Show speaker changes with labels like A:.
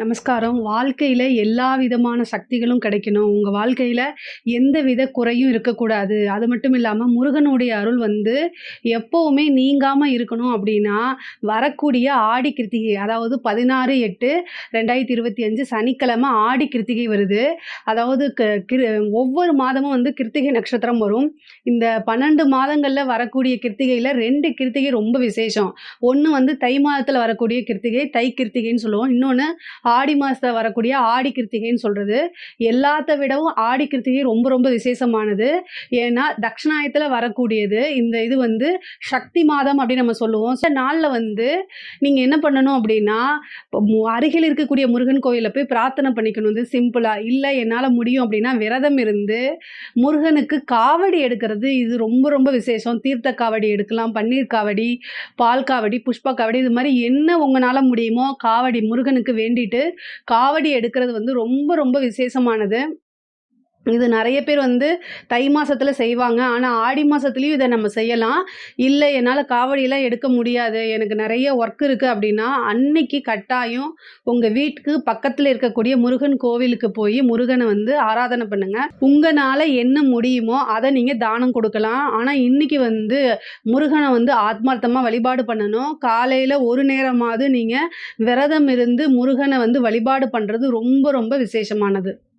A: நமஸ்காரம். வாழ்க்கையில் எல்லா விதமான சக்திகளும் கிடைக்கணும். உங்கள் வாழ்க்கையில் எந்த வித குறையும் இருக்கக்கூடாது. அது மட்டும் இல்லாமல் முருகனுடைய அருள் வந்து எப்போவுமே நீங்காமல் இருக்கணும் அப்படின்னா வரக்கூடிய ஆடி கிருத்திகை அதாவது பதினாறு எட்டு ரெண்டாயிரத்தி இருபத்தி அஞ்சு சனிக்கிழமை ஆடி கிருத்திகை வருது. அதாவது க கிரு ஒவ்வொரு மாதமும் வந்து கிருத்திகை நட்சத்திரம் வரும். இந்த பன்னெண்டு மாதங்களில் வரக்கூடிய கிருத்திகையில் ரெண்டு கிருத்திகை ரொம்ப விசேஷம். ஒன்று வந்து தை மாதத்தில் வரக்கூடிய கிருத்திகை தை கிருத்திகைன்னு சொல்லுவோம். இன்னொன்று ஆடி மாதத்தில் வரக்கூடிய ஆடி கிருத்திகைன்னு சொல்கிறது எல்லாத்த விடவும் ஆடி கிருத்திகை ரொம்ப ரொம்ப விசேஷமானது. ஏன்னா தட்சிணாயத்தில் வரக்கூடியது இந்த இது வந்து சக்தி மாதம் அப்படின்னு நம்ம சொல்லுவோம். சில நாளில் வந்து நீங்கள் என்ன பண்ணணும் அப்படின்னா இப்போ மு- அருகில் இருக்கக்கூடிய முருகன் கோயிலில் போய் பிரார்த்தனை பண்ணிக்கணும். வந்து சிம்பிளாக இல்லை என்னால் முடியும் அப்படின்னா விரதம் இருந்து முருகனுக்கு காவடி எடுக்கிறது இது ரொம்ப ரொம்ப விசேஷம். தீர்த்த காவடி எடுக்கலாம் பன்னீர் காவடி பால் காவடி புஷ்ப காவடி இது மாதிரி என்ன உங்களால் முடியுமோ காவடி முருகனுக்கு வேண்டிட்டு காவடி எடுக்கிறது வந்து ரொம்ப ரொம்ப விசேஷமானது. இது நிறைய பேர் வந்து தை மாதத்தில் செய்வாங்க. ஆனால் ஆடி மாதத்துலேயும் இதை நம்ம செய்யலாம். இல்லை என்னால் காவடியெல்லாம் எடுக்க முடியாது. எனக்கு நிறைய ஒர்க் இருக்குது அப்படின்னா அன்னைக்கு கட்டாயம் உங்கள் வீட்டுக்கு பக்கத்தில் இருக்கக்கூடிய முருகன் கோவிலுக்கு போய் முருகனை வந்து ஆராதனை பண்ணுங்கள் உங்களால் என்ன முடியுமோ அதை நீங்கள் தானம் கொடுக்கலாம். ஆனால் இன்னைக்கு வந்து முருகனை வந்து ஆத்மார்த்தமாக வழிபாடு பண்ணணும். காலையில் ஒரு நேரமாவது நீங்கள் விரதம் இருந்து முருகனை வந்து வழிபாடு பண்ணுறது ரொம்ப ரொம்ப விசேஷமானது.